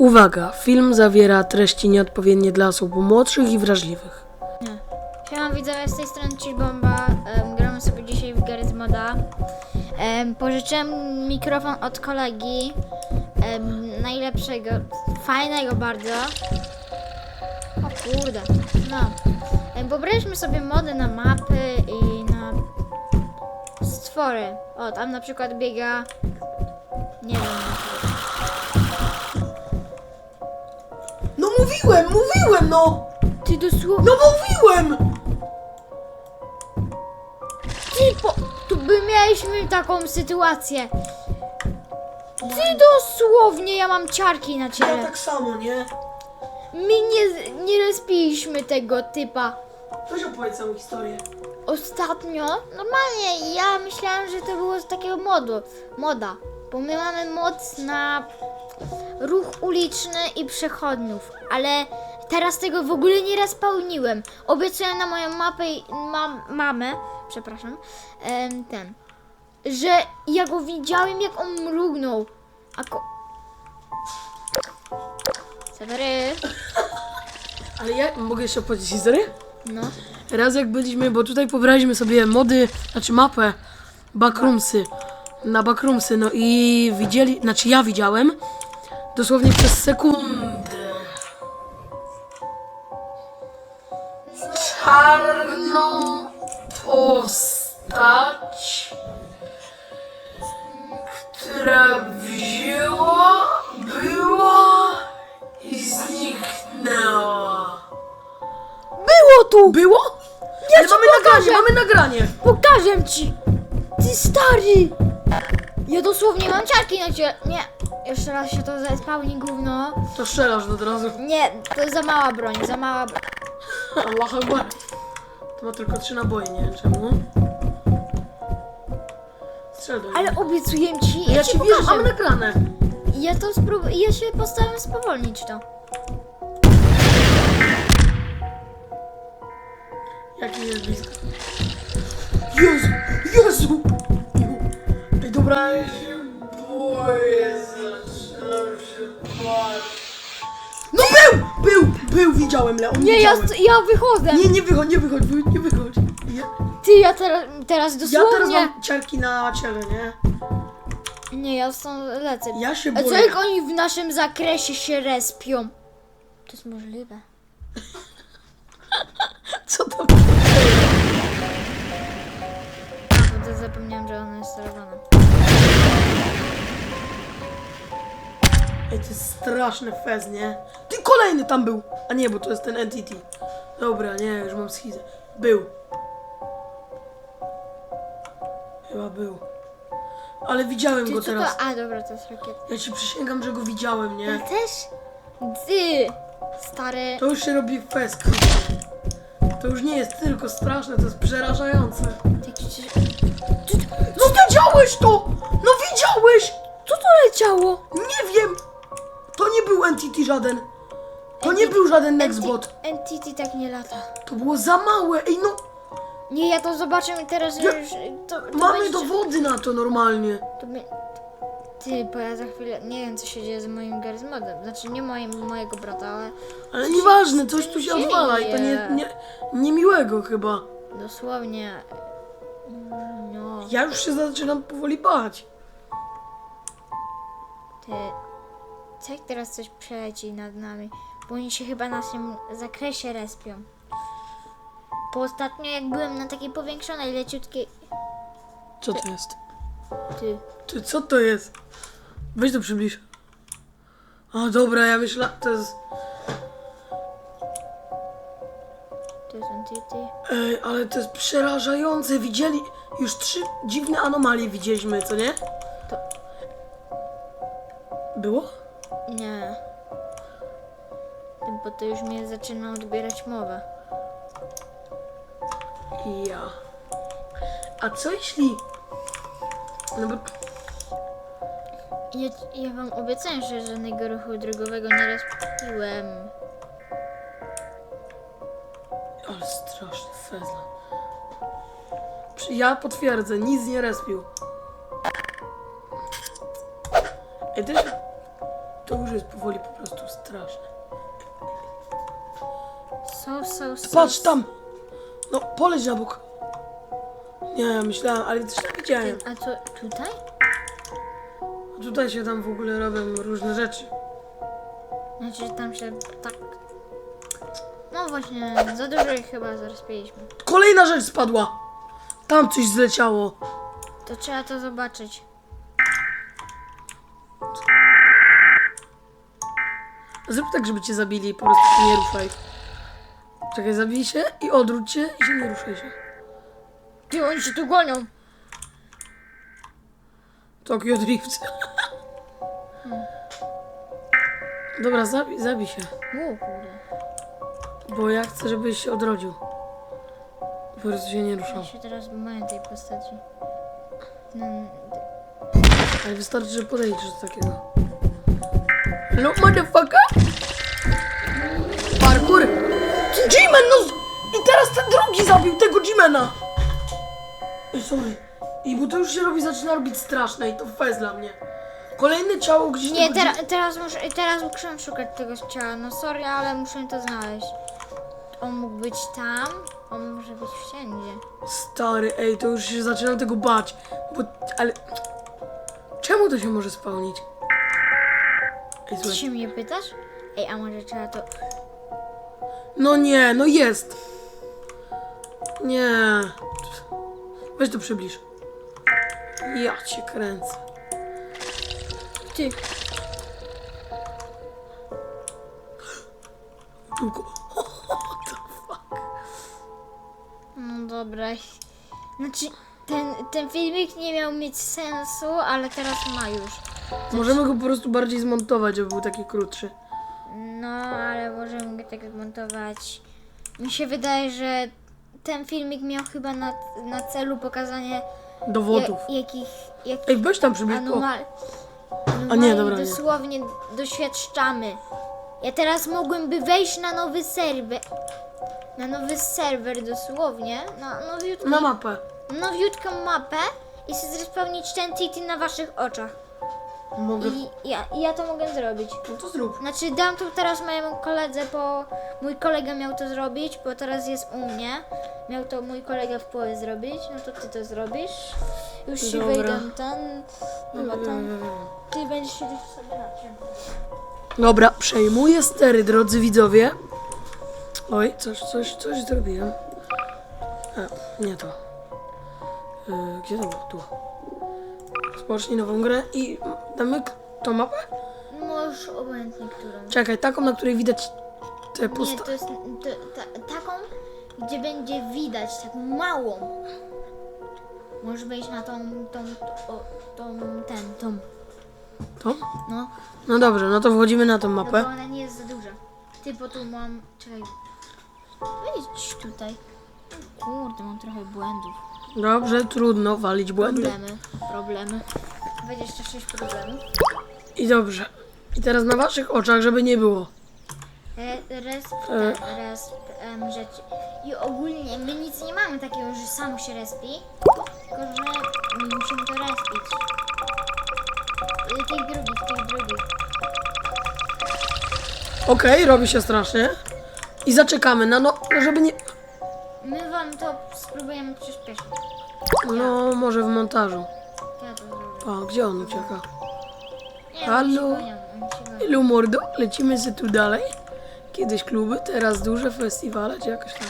Uwaga, film zawiera treści nieodpowiednie dla osób młodszych i wrażliwych. Siema widzowie, z tej strony Chillbomba. Um, gramy sobie dzisiaj w Garry's Moda. Um, pożyczyłem mikrofon od kolegi. Um, najlepszego, fajnego bardzo. O kurde, no. Um, pobraliśmy sobie mody na mapy i na stwory. O, tam na przykład biega... Nie wiem. Mówiłem, mówiłem, no! Ty dosłownie... No mówiłem! Ty, po, tu by mieliśmy taką sytuację. Ty dosłownie, ja mam ciarki na Ja ciele. tak samo, nie? My nie, nie respiliśmy tego typa. Weź opowiedz całą historię. Ostatnio, normalnie, ja myślałam, że to było z takiego modu, moda. Bo my mamy mod na ruch uliczny i przechodniów, ale teraz tego w ogóle nie spełniłem. Obiecuję na moją mapę i mam, mamę, przepraszam, ten, że ja go widziałem jak on mrugnął. A ko... Sewery, Ale ja mogę jeszcze opowiedzieć historię? no. Raz jak byliśmy, bo tutaj pobraliśmy sobie mody, znaczy mapę, backroomsy, na backroomsy, no i widzieli, znaczy ja widziałem, dosłownie przez sekundę. Czarną postać, która wzięła, była i zniknęła. Było tu! Było? Ja Ale ci mamy pokażę. nagranie, mamy nagranie. Pokażę ci! Ty stary! Ja dosłownie mam ciarki na ciele. Nie, jeszcze raz się to zespałni gówno. To strzelasz od razu. Nie, to za mała broń, za mała broń. Allah Akbar. To ma tylko trzy naboje, nie wiem czemu. Strzel do niego. Ale obiecuję ci, ja, ja ci ci wierzę, pokażę. nagrane. Ja to spróbuję, ja się postaram spowolnić to. Jaki jest blisko. Jezu! Jezu! Ej, dobra. Boję, Był! Był, widziałem, Leon, Nie, ja, widziałem. ja wychodzę! Nie, nie wychodź, nie wychodź, wy- nie wychodź. Ja, Ty, ja teraz, teraz ja dosłownie... teraz mam ciarki na ciele, nie? Nie, ja stąd lecę. Ja się A co boję. jak oni w naszym zakresie się respią? To jest możliwe. Co to? A, bo to zapomniałam, że ona jest sterowana. Ej, to jest straszny fez, nie? Ty kolejny tam był! A nie, bo to jest ten entity. Dobra, nie, już mam schizę. Był. Chyba był. Ale widziałem Ty, go co teraz. to? A, dobra, to jest rakieta. Ja ci przysięgam, że go widziałem, Ja nie? też? Ty, stary. To już się robi fez, kurde. To już nie jest tylko straszne, to jest przerażające. Taki, czy... No widziałeś to! No widziałeś! Co to leciało? Nie wiem! Był entity żaden. To nie był żaden Nextbot. Entity tak nie lata. To było za małe. Ej, no Nie, ja to zobaczę i teraz Ja- już... To, to mamy będzie- dowody na to normalnie. To my... Ty, bo ja za chwilę... Nie wiem, co się dzieje z moim Garzmodem. Znaczy, nie moim, mojego brata, ale Ale nieważne, coś tu się dzieje? odwala i to nie, nie, niemiłego chyba. dosłownie... No, Ja już się zaczynam powoli bać. ty... Co jak teraz coś przeleci nad nami? Bo oni się chyba na tym zakresie respią. Bo ostatnio jak byłem na takiej powiększonej, leciutkiej... Co to jest? Ty... Ty, co to jest? Weź to przybliż. A dobra, ja myślę, to jest... To jest entity. Ej, ale to jest przerażające. Widzieli, już trzy dziwne anomalie widzieliśmy, co nie? To- Było? To już mnie zaczyna odbierać mowę. Ja. A co jeśli... No bo... Ja, ja wam obiecałem, że żadnego ruchu drogowego nie rozpiłem. Ale straszny fezla. Ja potwierdzę, nic nie respił. Ej, się, To już jest powoli po prostu straszne. Patrz tam! No, poleć na bok. Nie, myślałem, ale też tak widziałem. A co, tutaj? Tutaj się tam w ogóle robią różne rzeczy. Znaczy, że tam się tak... No właśnie, za dużo ich chyba zarozpiliśmy. Kolejna rzecz spadła! Tam coś zleciało. To trzeba to zobaczyć. Zrób tak, żeby cię zabili, po prostu nie ruszaj. Czekaj, zabij się i odwróć się i się nie ruszaj się. Ty, oni się tu gonią! Tokyo Drift. Dobra, zabij, zabij się. O kurde. Bo ja chcę, żebyś się odrodził. Po prostu się nie ruszał. Ja się teraz boję tej postaci. No, Ale wystarczy, że podejdziesz do takiego. Hello, motherfucker! No! z- I teraz ten drugi zabił tego G-Mana! Ej, sorry. I bo to już się robi, zaczyna robić straszne i to fez dla mnie. Kolejne ciało gdzieś Nie, tego teraz, teraz, muszę, teraz muszę szukać tego ciała. No sorry, ale muszę to znaleźć. On mógł być tam, on może być wszędzie. Stary, ej, to już się zaczynam tego bać. Bo, ale... Czemu to się może spełnić? Ej, Ty słuchaj. się mnie pytasz? Ej, a może trzeba to... No nie, no jest. Nie. Weź to przybliż. Ja cię kręcę. Ty, Tylko. What the fuck? no dobra. Znaczy, ten, ten filmik nie miał mieć sensu, ale teraz ma już. Możemy go po prostu bardziej zmontować, żeby był taki krótszy. Tak zmontować. Mi się wydaje, że ten filmik miał chyba na, na celu pokazanie Dowodów. ja, jakich, jakich Ej, weź tam przybliż. O, anomal... A nie, dobra, nie. dosłownie doświadczamy. Ja teraz mogłem wejść na nowy serwer. Na nowy serwer dosłownie. Na nowiutką, na mapę. nowiutką mapę i sobie zrespełnić ten TT na waszych oczach. Mogę. I ja, i ja to mogę zrobić. No to zrób. Znaczy dam to teraz mojemu koledze, bo mój kolega miał to zrobić, bo teraz jest u mnie. Miał to mój kolega w połowie zrobić, no to ty to zrobisz. Już się Dobra. wejdę ten, no bo ten, ty będziesz siedzieć sobie na czym. Dobra, przejmuję stery, drodzy widzowie. Oj, coś, coś, coś zrobiłem. A, nie to. Yy, gdzie to było? Tu. Spocznij nową grę i damy tą mapę? Możesz obojętnie którą. Czekaj, taką, na której widać te Nie, postacie. to jest to, ta, taką, gdzie będzie widać, taką małą. Możesz wejść na tą, tą, tą, tą ten, tą, To? no. No dobrze, no to wchodzimy na tą No bo mapę. ona nie jest za duża. Ty, bo tu mam... Czekaj. Wejdź tutaj. Kurde, mam trochę błędów. Dobrze, trudno walić błędy. Problemy, problemy. 26 problemów. I dobrze. I teraz na waszych oczach, żeby nie było. Re, res, E. ten, res, em, rzeczy. I ogólnie my nic nie mamy takiego, że sam się respi. Tylko, że my musimy to respić. Y, Tych drugich, tych drugich. Okej, robi się strasznie. I zaczekamy na no, żeby nie... My wam to spróbujemy przyspieszyć. No, może w montażu. Ja to zrobię. Gdzie on ucieka? Nie, Halo? się gonią, się gonią. Ilu mordo? Lecimy sobie tu dalej. Kiedyś kluby, teraz duże festiwale, czy jakoś tak.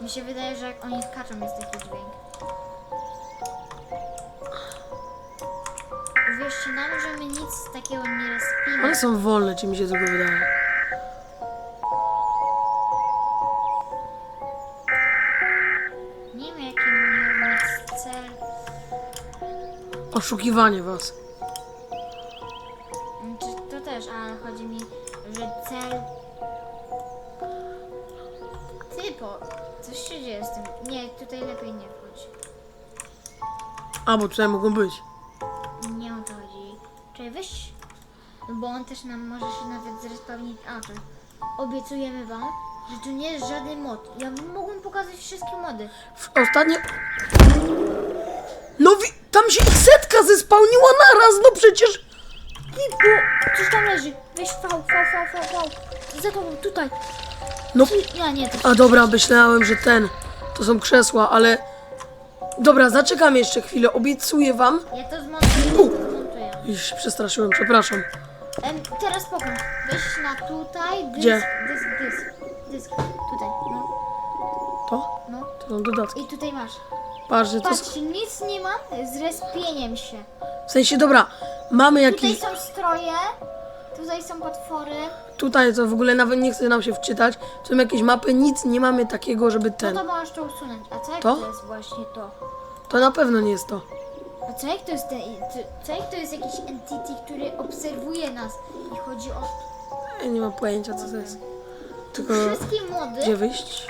Mi się wydaje, że jak oni skaczą jest taki dźwięk. Uwierzcie nam, że my nic takiego nie respimy. One są wolne, czy mi się tylko wydaje. Oszukiwanie was. Znaczy, to też, ale chodzi mi, że cel... Typo, coś się dzieje z tym. Nie, tutaj lepiej nie wchodź. A, bo tutaj mogą być. Nie o to chodzi. Czyli weź, no bo on też nam może się nawet zrespawnić. A, to obiecujemy wam, że tu nie jest żaden mod. Ja mogłem pokazać wszystkie mody. W ostatnie... No wi- tam się ich setka zespałniła naraz, no przecież... bo coś tam leży. Weź V, V, V, V, V. Za tobą, tutaj. No, Ty, ja nie, to a dobra, myślałem, że ten, to są krzesła, ale... Dobra, zaczekamy jeszcze chwilę, obiecuję wam. Ja to zmontuję. zmontuję. Już się przestraszyłem, przepraszam. Em, teraz spokój. Weź na tutaj. Dysk, Gdzie? Dysk, dysk. Dysk. Tutaj. No, To? no. To są dodatki. I tutaj masz. Patrz, że to Patrz, nic nie mam z respieniem się. W sensie, dobra, mamy Tutaj jakiś... są stroje. Tutaj są potwory. Tutaj to w ogóle nawet nie chce nam się wczytać. Są jakieś mapy, nic nie mamy takiego, żeby No ten... to możesz to usunąć. A co jak To? to, jest właśnie to? To na pewno nie jest to. A co jak to jest ten, co- co jak to jest jakiś entity, który obserwuje nas i chodzi o Ja nie mam pojęcia, co to jest. Tylko... wszystkie mody? Gdzie wyjść?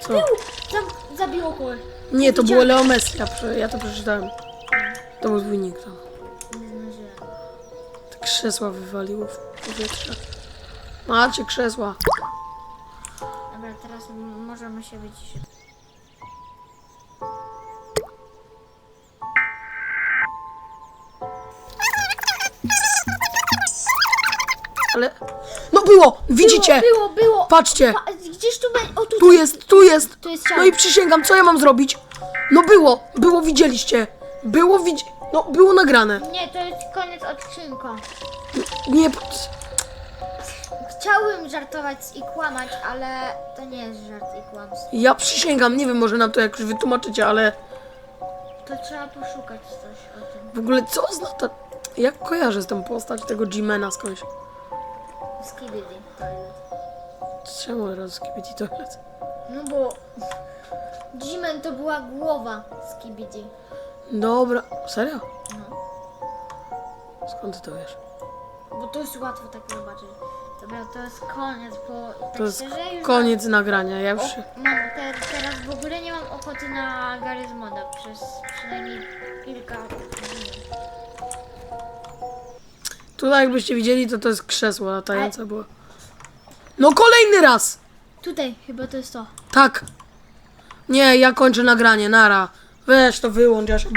Co? Tył! Zam, zabiło kogoś. Nie, to było Widziałem. Leo Messi, ja, to przeczytałem. To był dwójnik tam. Zdążyłem. Te krzesła wywaliło w powietrze. Macie krzesła. Dobra, teraz możemy się wyciszyć. Ale... No było! Widzicie? Było, było, było. Patrzcie! Pa, gdzieś tu będzie. O, tu, Tu jest, tu jest! Tu jest ciało. No i przysięgam, co ja mam zrobić? No było, było, widzieliście. Było, widzi... No, było nagrane. Nie, to jest koniec odcinka. Nie... Chciałbym żartować i kłamać, ale to nie jest żart i kłamstwo. Ja przysięgam, nie wiem, może nam to jakoś wytłumaczycie, ale... To trzeba poszukać coś o tym. W ogóle co oznacza... Jak kojarzę z tą postać tego G-Mana skądś? Skibidi Czemu teraz Skibidi Toilet? No bo Jimen to była głowa Skibidi. Dobra, serio? No. Skąd ty to wiesz? Bo to jest łatwo tak zobaczyć. Dobra, to jest koniec, bo tak To jest szczerze już koniec nagrania, ja już się... mam te, teraz w ogóle nie mam ochoty na Garry's Moda przez przynajmniej kilka dni. Tutaj jakbyście widzieli, to to jest krzesło latające było. No kolejny raz! Tutaj chyba to jest to. Tak. Nie, ja kończę nagranie, nara. Weź to wyłącz, ja się